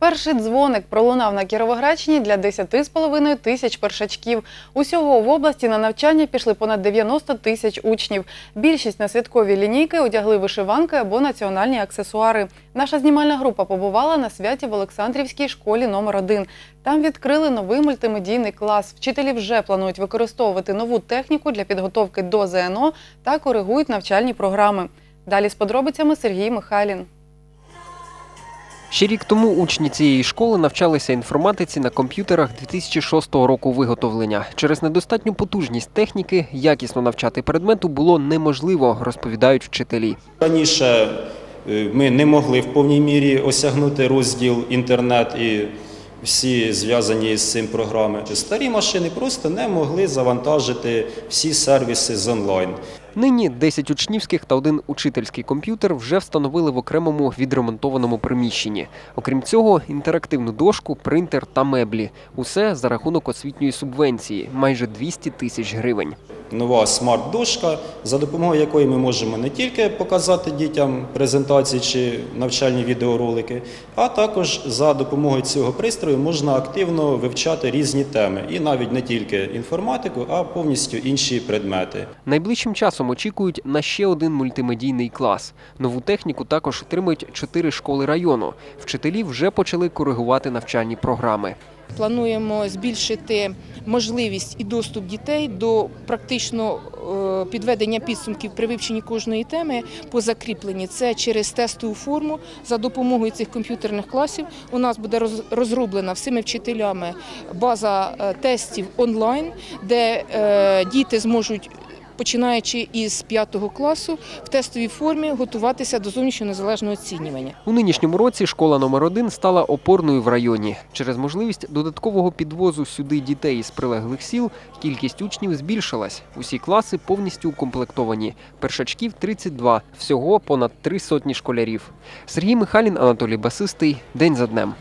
Перший дзвоник пролунав на Кіровоградщині для 10,5 тисяч першачків. Усього в області на навчання пішли понад 90 тисяч учнів. Більшість на святкові лінійки одягли вишиванки або національні аксесуари. Наша знімальна група побувала на святі в Олександрівській школі номер 1 Там відкрили новий мультимедійний клас. Вчителі вже планують використовувати нову техніку для підготовки до ЗНО та коригують навчальні програми. Далі з подробицями Сергій Михайлін. Ще рік тому учні цієї школи навчалися інформатиці на комп'ютерах 2006 року виготовлення. Через недостатню потужність техніки якісно навчати предмету було неможливо, розповідають вчителі. Раніше е, ми не могли в повній мірі осягнути розділ інтернет і всі зв'язані з цим програми. Старі машини просто не могли завантажити всі сервіси з онлайн. Нині 10 учнівських та один учительський комп'ютер вже встановили в окремому відремонтованому приміщенні. Окрім цього, інтерактивну дошку, принтер та меблі. Усе за рахунок освітньої субвенції майже 200 тисяч гривень. Нова смарт-дошка, за допомогою якої ми можемо не тільки показати дітям презентації чи навчальні відеоролики, а також за допомогою цього пристрою можна активно вивчати різні теми, і навіть не тільки інформатику, а повністю інші предмети. Найближчим часом очікують на ще один мультимедійний клас. Нову техніку також отримають чотири школи району. Вчителі вже почали коригувати навчальні програми. Плануємо збільшити можливість і доступ дітей до практично е, підведення підсумків при вивченні кожної теми по закріпленні. Це через тестову форму за допомогою цих комп'ютерних класів. У нас буде роз- розроблена всіми вчителями база е, тестів онлайн, де е, діти зможуть. Починаючи із п'ятого класу в тестовій формі готуватися до зовнішнього незалежного оцінювання. У нинішньому році школа номер 1 стала опорною в районі. Через можливість додаткового підвозу сюди дітей із прилеглих сіл кількість учнів збільшилась. Усі класи повністю укомплектовані. Першачків 32, всього понад три сотні школярів. Сергій Михайлін, Анатолій Басистий. День за днем.